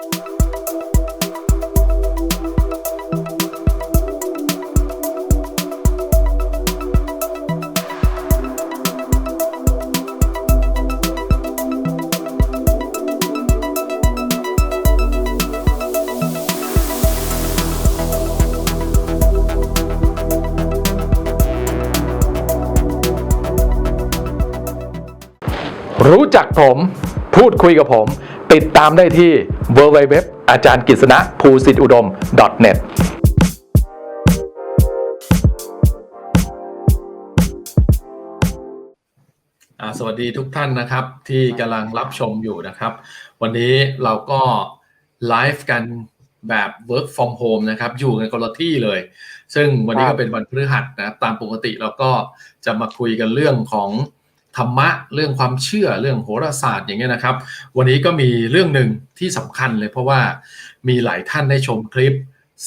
รู้จักผม พูดคุยกับผม ติดตามได้ที่ www อาจารย์กฤษณะภูสิทธิอุดม .net อ่าสวัสดีทุกท่านนะครับ ที่กำลังรับชมอยู่นะครับ วันนี้เราก็ไลฟ์กันแบบ work from home นะครับ อยู่ในคนละที่เลย ซึ่งวันนี้ก็เป็นวันพฤหัสนะครับตามปกติเราก็จะมาคุยกันเรื่องของ ธรรมะเรื่องความเชื่อเรื่องโหราศาสตร์อย่างเงี้ยนะครับ วันนี้ก็มีเรื่องหนึ่งที่สำคัญเลย เพราะว่ามีหลายท่านได้ชมคลิป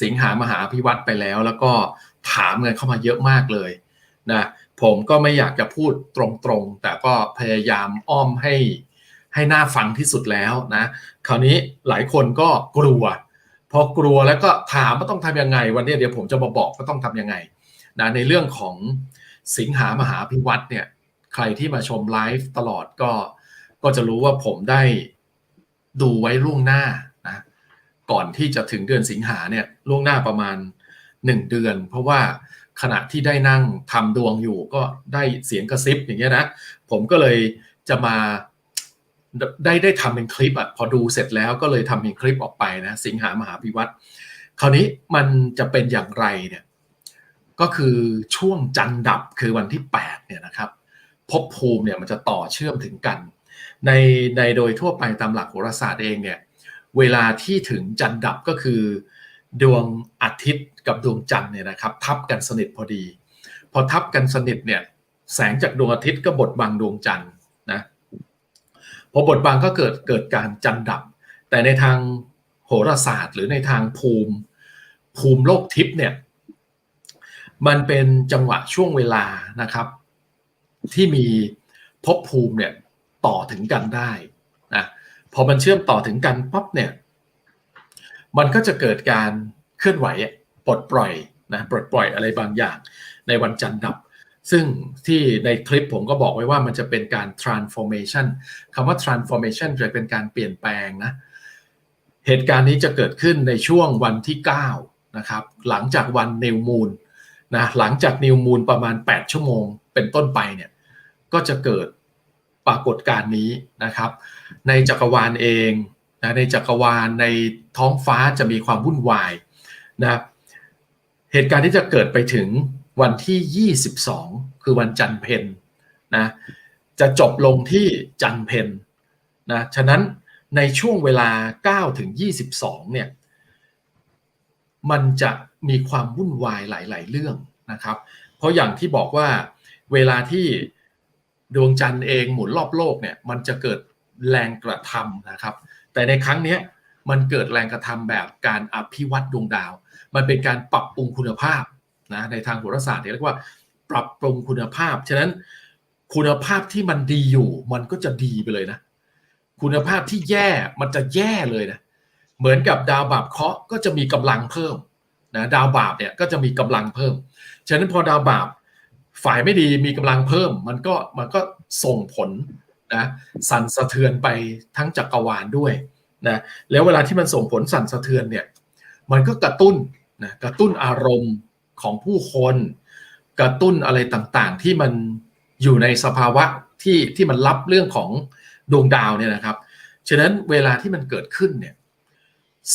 สิงหามหาพิวัตรไปแล้ว แล้วก็ถามเงินเข้ามาเยอะมากเลยนะผมก็ไม่อยากจะพูดตรงๆ แต่ก็พยายามอ้อมให้ให้หน่าฟังที่สุดแล้วนะคราวนี้หลายคนก็กลัว พอกลัวแล้วก็ถามว่าต้องทำยังไง วันนี้เดี๋ยวผมจะมาบอกว่าต้องทำยังไงนะในเรื่องของสิงหามหาพิวัตรเนี่ย ใครที่มาชมไลฟ์ตลอดก็ก็จะรู้ว่าผมได้ดูไว้ล่วงหน้านะก่อนที่จะถึงเดือนสิงหาเนี่ยล่วงหน้าประมาณ 1 เดือน เพราะว่าขณะที่ได้นั่งทำดวงอยู่ก็ได้เสียงกระซิบอย่างเงี้ยนะ ผมก็เลยจะมาได้ได้ทำเป็นคลิปอะพอดูเสร็จแล้วก็เลยทำเป็นคลิปออกไปนะ สิงหามหาพิวัตรคราวนี้มันจะเป็นอย่างไรเนี่ยก็คือช่วงจันทร์ดับคือวันที่ 8 เนี่ยนะครับ ภพภูมิเนี่ยมันจะต่อเชื่อมถึงกัน ในในโดยทั่วไปตามหลักโหราศาสตร์เองเนี่ยเวลาที่ถึงจันทร์ดับก็คือ ดวงอาทิตย์กับดวงจันทร์เนี่ยนะครับ ทับกันสนิทพอดี พอทับกันสนิทเนี่ยแสงจากดวงอาทิตย์ก็บดบังดวงจันทร์นะพอบดบังก็เกิดเกิดการจันทร์ดับ แต่ในทางโหราศาสตร์ หรือในทางภูมิภูมิโลกทิพย์เนี่ยมันเป็นจังหวะช่วงเวลานะครับ ที่มีภพภูมิเนี่ยต่อถึงกันได้นะพอมันเชื่อมต่อถึงกันปั๊บเนี่ยมันก็จะเกิดการเคลื่อนไหวปลดปล่อยนะปลดปล่อยอะไรบางอย่างในวันจันทร์ดับ ซึ่งที่ในคลิปผมก็บอกไว้ว่ามันจะเป็นการ transformation คำว่า transformation จะเป็นการเปลี่ยนแปลงนะเหตุการณ์นี้จะเกิดขึ้นในช่วงวันที่9นะครับหลังจากวัน new moon นะหลังจาก new moon ประมาณ 8 ชั่วโมงเป็นต้นไปเนี่ย ก็จะเกิดปรากฏการณ์นี้นะครับ ในจักรวาลเองนะในจักรวาลในท้องฟ้าจะมีความวุ่นวายนะเหตุการณ์ที่จะเกิดไปถึงวันที่ 22 คือวันจันทร์เพนนะจะจบลงที่จันทร์เพนนะฉะนั้นในช่วงเวลา 9 ถึง 22 เนี่ยมันจะมีความวุ่นวายหลาย ๆ เรื่องนะครับ เพราะอย่างที่บอกว่าเวลาที่ ดวงจันทร์เองหมุนรอบโลกเนี่ยมันจะเกิดแรงกระทำนะครับ แต่ในครั้งนี้มันเกิดแรงกระทำแบบการอภิวัตดวงดาว มันเป็นการปรับปรุงคุณภาพนะในทางโหราศาสตร์เรียกว่าปรับปรุงคุณภาพ ฉะนั้นคุณภาพที่มันดีอยู่ มันก็จะดีไปเลยนะ คุณภาพที่แย่มันจะแย่เลยนะเหมือนกับดาวบาปเคาะก็จะมีกำลังเพิ่มนะดาวบาปเนี่ยก็จะมีกำลังเพิ่ม ฉะนั้นพอดาวบาป ฝ่ายไม่ดีมีกำลังเพิ่ม มันก็มันก็ส่งผลนะสั่นสะเทือนไปทั้งจักรวาลด้วยนะแล้วเวลาที่มันส่งผลสั่นสะเทือนเนี่ยมันก็กระตุ้นนะกระตุ้นอารมณ์ของผู้คน กระตุ้นอะไรต่างๆ ที่มันอยู่ในสภาวะที่ที่มันรับเรื่องของดวงดาวเนี่ยนะครับ ฉะนั้นเวลาที่มันเกิดขึ้นเนี่ย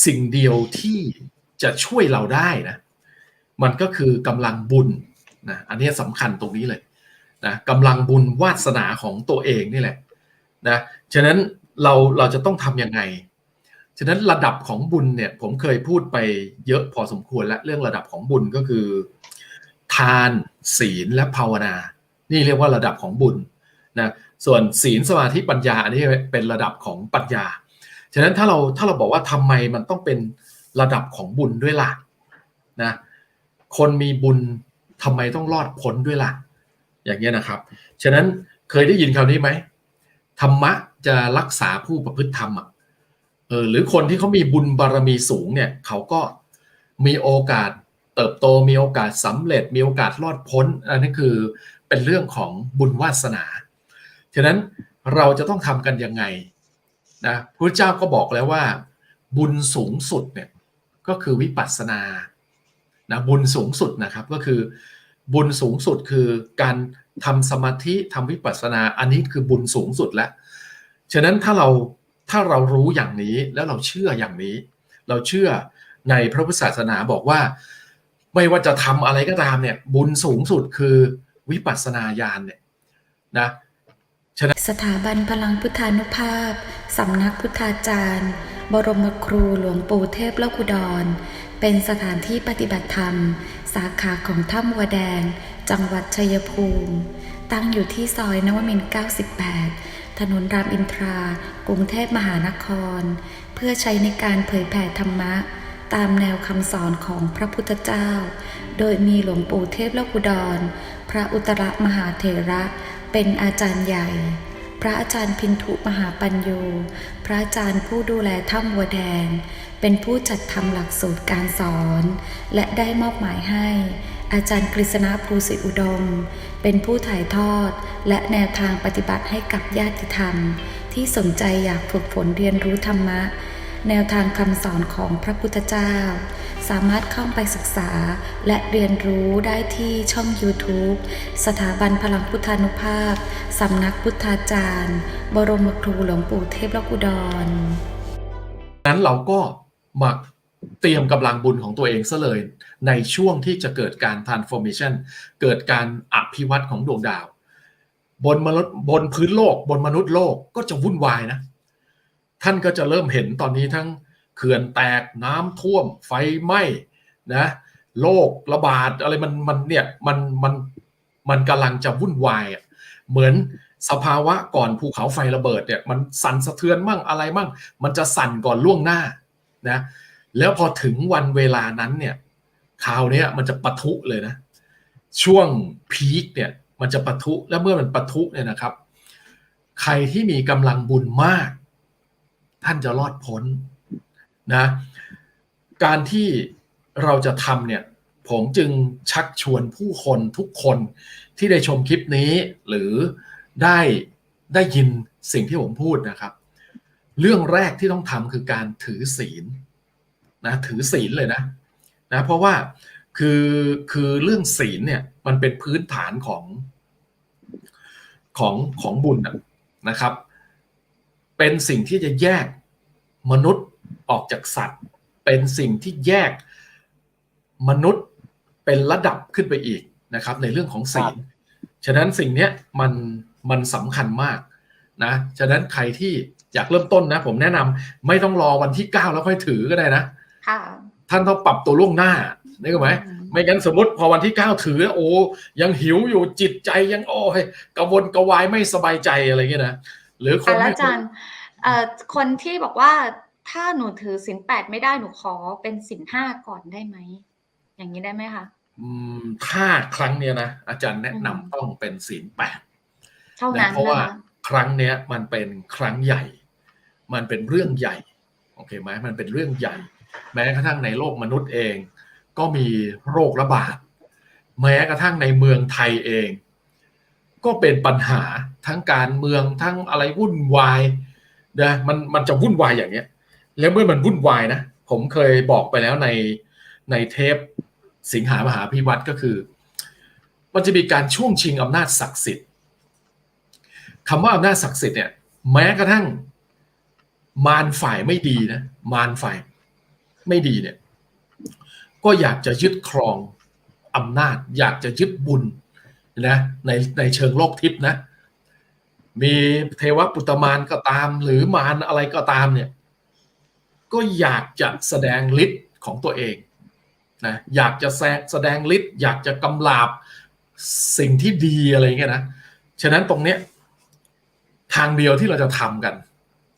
สิ่งเดียวที่จะช่วยเราได้นะมันก็คือกำลังบุญ นะอันนี้สำคัญตรงนี้เลยนะกำลังบุญวาสนาของตัวเองนี่แหละนะฉะนั้นเราเราจะต้องทำยังไง ฉะนั้นระดับของบุญเนี่ยผมเคยพูดไปเยอะพอสมควรและเรื่องระดับของบุญก็คือ ทานศีลและภาวนา นี่เรียกว่าระดับของบุญนะส่วนศีลสมาธิปัญญาอันนี้เป็นระดับของปัญญา ฉะนั้นถ้าเราถ้าเราบอกว่าทำไมมันต้องเป็นระดับของบุญด้วยล่ะนะคนมีบุญ ทำไมต้องรอดพ้นด้วยล่ะ อย่างเงี้ยนะครับ ฉะนั้นเคยได้ยินคำนี้ไหมธรรมะจะรักษาผู้ประพฤติธรรมอะเออหรือคนที่เขามีบุญบารมีสูงเนี่ยเขาก็มีโอกาสเติบโตมีโอกาสสำเร็จ มีโอกาสรอดพ้นอันนี้คือเป็นเรื่องของบุญวาสนา ฉะนั้นเราจะต้องทำกันยังไงนะพระเจ้าก็บอกแล้วว่า บุญสูงสุดเนี่ยก็คือวิปัสสนา นะบุญสูงสุดนะครับก็คือ บุญสูงสุดคือการทำสมาธิทำวิปัสสนา อันนี้คือบุญสูงสุดแล้วฉะนั้นถ้าเราถ้าเรารู้อย่างนี้แล้วเราเชื่ออย่างนี้ เราเชื่อในพระพุทธศาสนาบอกว่า ไม่ว่าจะทำอะไรก็ตามเนี่ย บุญสูงสุดคือวิปัสสนาญาณเนี่ยนะสถาบันพลังพุทธานุภาพสำนักพุทธาจารย์ บรมครูหลวงปู่เทพลกุดร เป็นสถานที่ปฏิบัติธรรม สาขาของถ้ำวัวแดง จังหวัดชัยภูมิ ตั้งอยู่ที่ซอยนวมิน 98 ถนนรามอินทรา กรุงเทพมหานคร เพื่อใช้ในการเผยแผ่ธรรมะ ตามแนวคำสอนของพระพุทธเจ้า โดยมีหลวงปู่เทพโลกุดร พระอุตรมหาเถระ เป็นอาจารย์ใหญ่ พระอาจารย์พินทุมหาปัญโย พระอาจารย์ผู้ดูแลถ้ำวัวแดง เป็นผู้จัดทำหลักสูตรการสอน และได้มอบหมายให้ อาจารย์กฤษณะภูสิอุดม เป็นผู้ถ่ายทอด และแนวทางปฏิบัติให้กับญาติธรรม ที่สนใจอยากฝึกฝนเรียนรู้ธรรมะ แนวทางคำสอนของพระพุทธเจ้า สามารถเข้าไปศึกษาและเรียนรู้ได้ที่ช่อง YouTube สถาบันพลังพุทธานุภาพ สำนักพุทธาจารย์ บรมครูหลวงปู่เทพลกุดร นั้นเราก็มาเตรียมกำลังบุญของตัวเองซะเลย ในช่วงที่จะเกิดการ transformation เกิดการอภิวัตของดวงดาว บนมนุษย์บนพื้นโลก บนมนุษย์โลกก็จะวุ่นวายนะ ท่านก็จะเริ่มเห็นตอนนี้ทั้ง เขื่อนแตกน้ำท่วมไฟไหม้นะโรคระบาดอะไรมันมันเนี่ยมันมันมันกำลังจะวุ่นวายอะเหมือนสภาวะก่อนภูเขาไฟระเบิดเนี่ยมันสั่นสะเทือนมั่งอะไรมั่ง มันจะสั่นก่อนล่วงหน้านะแล้วพอถึงวันเวลานั้นเนี่ยคราวนี้มันจะปะทุเลยนะ ช่วงพีคเนี่ยมันจะปะทุแล้วเมื่อมันปะทุเนี่ยนะครับ ใครที่มีกำลังบุญมาก ท่านจะรอดพ้น นะการที่เราจะทำเนี่ยผมจึงชักชวนผู้คนทุกคนที่ได้ชมคลิปนี้ หรือได้ได้ยินสิ่งที่ผมพูดนะครับ เรื่องแรกที่ต้องทำคือการถือศีลนะถือศีลเลยนะนะเพราะว่าคือคือเรื่องศีลเนี่ยมันเป็นพื้นฐานของของของบุญนะนะครับ เป็นสิ่งที่จะแยกมนุษย์ ออกจากสัตว์ เป็นสิ่งที่แยกมนุษย์เป็นระดับขึ้นไปอีกนะครับ ในเรื่องของศีลฉะนั้นสิ่งเนี้ยมันมันสำคัญมากนะฉะนั้นใครที่อยากเริ่มต้นนะ ผมแนะนำไม่ต้องรอวันที่9แล้วค่อยถือก็ได้นะค่ะท่านต้องปรับตัวล่วงหน้าได้ไหมไม่งั้นสมมติพอวันที่9ถือแล้วโอ้ยังหิวอยู่จิตใจยังโอ้ยกระวนกระวายไม่สบายใจอะไรเงี้ยนะหรือคนค่ะแล้วไม่อาจารย์เอ่อคนที่บอกว่า ถ้าหนูถือศีลแปดไม่ได้หนูขอเป็นศีลห้าก่อนได้ไหม อย่างนี้ได้ไหมคะ อืม ถ้าครั้งเนี้ยนะอาจารย์แนะนำอืมต้องเป็นศีลแปดเท่านะนั้นเพราะว่านะคะครั้งเนี้ยมันเป็นครั้งใหญ่ มันเป็นเรื่องใหญ่โอเคไหมมันเป็นเรื่องใหญ่ แม้กระทั่งในโลกมนุษย์เอง ก็มีโรคระบาดแม้กระทั่งในเมืองไทยเอง ก็เป็นปัญหาทั้งการเมืองทั้งอะไรวุ่นวายนะมันมันจะวุ่นวายอย่างเนี้ย แล้วเมื่อมันวุ่นวายนะผมเคยบอกไปแล้วในในเทปสิงหามหาพิวัตรก็คือ มันจะมีการช่วงชิงอำนาจศักดิ์สิทธิ์คำว่าอำนาจศักดิ์สิทธิ์เนี่ย แม้กระทั่งมารฝ่ายไม่ดีนะมารฝ่ายไม่ดีเนี่ย ก็อยากจะยึดครองอำนาจ อยากจะยึดบุญนะในในเชิงโลกทิพย์นะ มีเทวปุตตมารก็ตาม หรือมารอะไรก็ตามเนี่ย ก็อยากจะแสดงฤทธิ์ของตัวเองนะอยากจะแสดงฤทธิ์อยากจะกำลาบสิ่งที่ดีอะไรเงี้ยนะฉะนั้นตรงเนี้ยทางเดียวที่เราจะทำกัน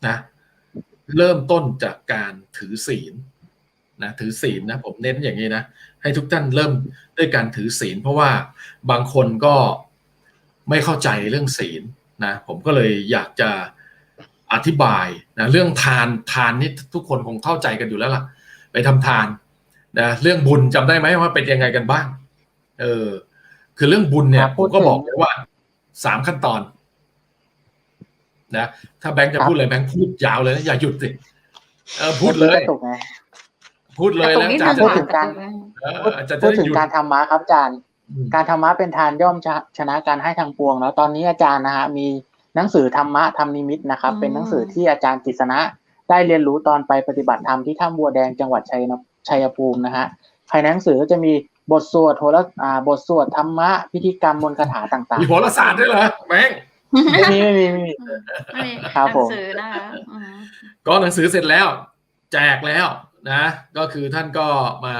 นะเริ่มต้นจากการถือศีลนะถือศีลนะผมเน้นอย่างนี้นะให้ทุกท่านเริ่มด้วยการถือศีล เพราะว่าบางคนก็ไม่เข้าใจเรื่องศีลนะผมก็เลยอยากจะ อธิบายนะเรื่องทานทานนี่ทุกคนคงเข้าใจกันอยู่แล้วล่ะ ไปทำทานนะเรื่องบุญจำได้ไหมว่าเป็นยังไงกันบ้าง เออ คือเรื่องบุญเนี่ยครับผพูมดก็ถึงบอกเลยว่าสามขั้นตอน นะ ถ้าแบงค์จะครับพูดเลยแบงค์พูดยาวเลยนะอย่าหยุดสิเออพูดเลยกระตุกไงพูดเลยแต่ตรแล้งวนี้อาจารย์ทางจะพูดถึงการเอออาจารย์จะพูดได้ถึงหยุดการธรรมะครับอาจารย์อืมการธรรมะเป็นทานย่อมชะชนะการให้ทางปวง แล้วตอนนี้อาจารย์นะฮะมี หนังสือธรรมะธรรมนิมิตนะครับอืมเป็นหนังสือที่อาจารย์กฤษณะได้เรียนรู้ตอนไปปฏิบัติธรรมที่ถ้ำบัวแดงจังหวัดชัยนชัยภูมินะฮะภายในหนังสือก็จะมีบทสวดโทรอ่าบทสวดธรรมะพิธีกรรมมนต์คาถาต่างมีโหราศาสตร์ด้วยเหรอแบงค์ๆไม่มีไม่มีไม่มีไม่มีครับหผนัมงสือนะคะอืมก็หนังสือเสร็จแล้ว แจกแล้วนะ ก็คือท่านก็มา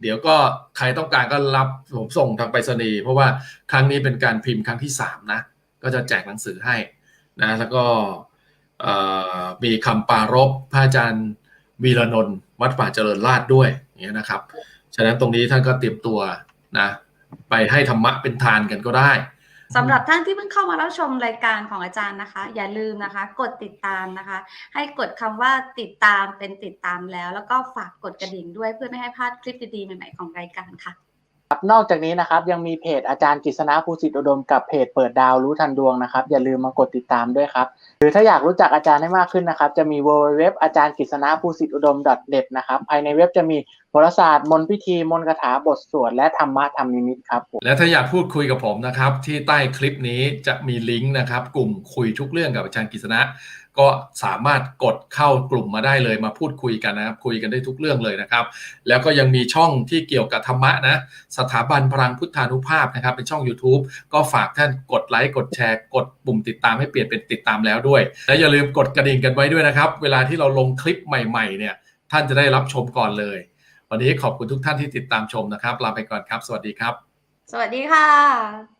เดี๋ยวก็ใครต้องการก็รับผมส่งทางไปรษณีย์เพราะว่าครั้งนี้เป็นการพิมพ์ครั้งที่สามนะ ก็จะแจกหนังสือให้นะแล้วก็มีคำปารบพระอาจารย์วีรนนท์วัดป่าเจริญราชด้วยอย่างเงี้ยนะครับ ฉะนั้นตรงนี้ท่านก็เตรียมตัวนะไปให้ธรรมะเป็นทานกันก็ได้สำหรับท่านที่เพิ่งเข้ามารับชมรายการของอาจารย์นะคะ อย่าลืมนะคะ กดติดตามนะคะ ให้กดคำว่าติดตามเป็นติดตามแล้ว แล้วก็ฝากกดกระดิ่งด้วยเพื่อไม่ให้พลาดคลิปดีๆใหม่ๆของรายการค่ะ ครับนอกจากนี้นะครับยังมีเพจอาจารย์กฤษณะภูสิทธิอุดมกับเพจเปิดดาวรู้ทันดวงนะครับ อย่าลืมมากดติดตามด้วยครับ หรือถ้าอยากรู้จักอาจารย์ให้มากขึ้นนะครับ จะมี w w w อาจารย์กฤษณะภูสิทธิอุดม .net นะครับ ภายในเว็บจะมีโหราศาสตร์มนต์พิธีมนต์คาถาบทสวดและธรรมะธรรมนิมิตครับผมและถ้าอยากพูดคุยกับผมนะครับ ที่ใต้คลิปนี้จะมีลิงก์นะครับ กลุ่มคุยทุกเรื่องกับอาจารย์กฤษณะ ก็สามารถกดเข้ากลุ่มมาได้เลยมาพูดคุยกันนะครับคุยกันได้ทุกเรื่องเลยนะครับ แล้วก็ยังมีช่องที่เกี่ยวกับธรรมะนะสถาบันพลังพุทธานุภาพนะครับ เป็นช่อง YouTube ก็ฝากท่านกดไลค์กดแชร์ กดปุ่มติดตามให้เปลี่ยนเป็นติดตามแล้วด้วย และอย่าลืมกดกระดิ่งกันไว้ด้วยนะครับ เวลาที่เราลงคลิปใหม่ๆเนี่ยท่านจะได้รับชมก่อนเลย วันนี้ขอบคุณทุกท่านที่ติดตามชมนะครับลาไปก่อนครับ สวัสดีครับ สวัสดีค่ะ